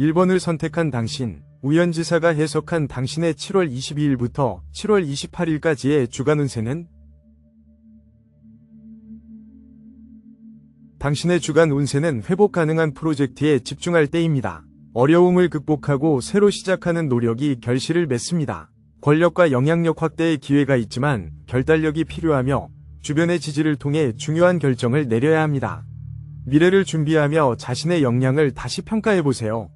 일 번을 선택한 당신, 우연지사가 해석한 당신의 7월 22일부터 7월 28일까지의 주간 운세는 당신의 주간 운세는 회복 가능한 프로젝트에 집중할 때입니다. 어려움을 극복하고 새로 시작하는 노력이 결실을 맺습니다. 권력과 영향력 확대의 기회가 있지만 결단력이 필요하며 주변의 지지를 통해 중요한 결정을 내려야 합니다. 미래를 준비하며 자신의 역량을 다시 평가해보세요.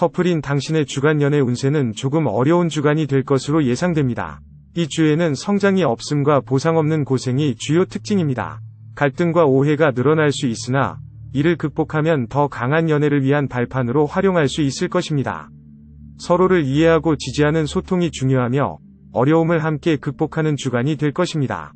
커플인 당신의 주간 연애 운세는 조금 어려운 주간이 될 것으로 예상됩니다. 이 주에는 성장이 없음과 보상 없는 고생이 주요 특징입니다. 갈등과 오해가 늘어날 수 있으나 이를 극복하면 더 강한 연애를 위한 발판으로 활용할 수 있을 것입니다. 서로를 이해하고 지지하는 소통이 중요하며 어려움을 함께 극복하는 주간이 될 것입니다.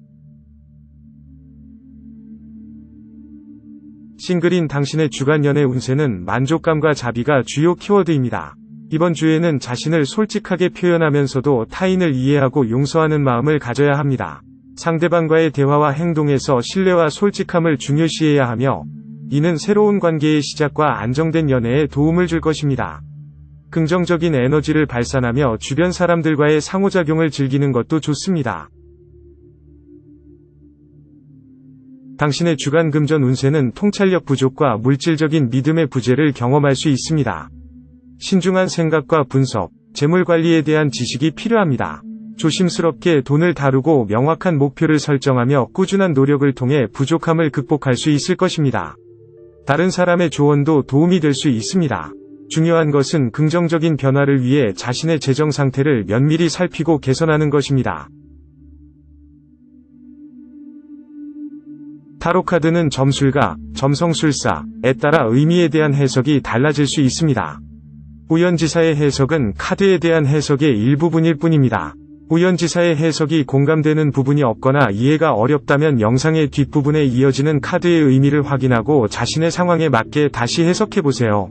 싱글인 당신의 주간 연애 운세는 만족감과 자비가 주요 키워드입니다. 이번 주에는 자신을 솔직하게 표현하면서도 타인을 이해하고 용서하는 마음을 가져야 합니다. 상대방과의 대화와 행동에서 신뢰와 솔직함을 중요시해야 하며 이는 새로운 관계의 시작과 안정된 연애에 도움을 줄 것입니다. 긍정적인 에너지를 발산하며 주변 사람들과의 상호작용을 즐기는 것도 좋습니다. 당신의 주간 금전 운세는 통찰력 부족과 물질적인 믿음의 부재를 경험할 수 있습니다. 신중한 생각과 분석, 재물 관리에 대한 지식이 필요합니다. 조심스럽게 돈을 다루고 명확한 목표를 설정하며 꾸준한 노력을 통해 부족함을 극복할 수 있을 것입니다. 다른 사람의 조언도 도움이 될 수 있습니다. 중요한 것은 긍정적인 변화를 위해 자신의 재정 상태를 면밀히 살피고 개선하는 것입니다. 타로카드는 점술가, 점성술사에 따라 의미에 대한 해석이 달라질 수 있습니다. 우연지사의 해석은 카드에 대한 해석의 일부분일 뿐입니다. 우연지사의 해석이 공감되는 부분이 없거나 이해가 어렵다면 영상의 뒷부분에 이어지는 카드의 의미를 확인하고 자신의 상황에 맞게 다시 해석해보세요.